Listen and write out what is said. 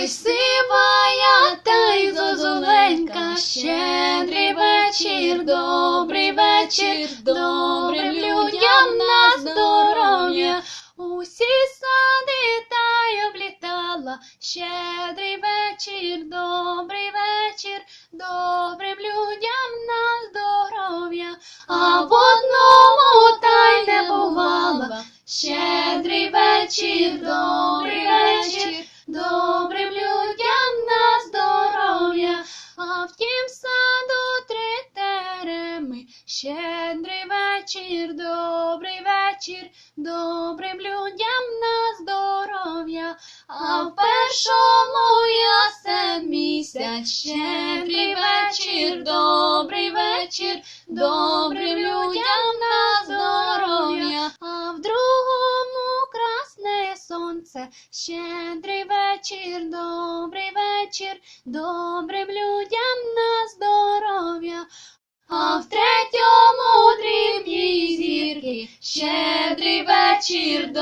Ой, сивая та й зозуленька, щедрий вечір, добрий вечір, добрим людям на здоров'я. Усі сади та й облітала, щедрий вечір, добрий вечір, добрим людям на здоров'я. А в одному та й не бувала, щедрий вечір, добрий вечір, щедрий вечір, добрий вечір, добрим людям на здоров'я. А в першому ясен місяць, щедрий вечір, добрий вечір, добрим людям на здоров'я. А в другому красне сонце, щедрий вечір, добрий вечір, добрим людям щедрий вечір,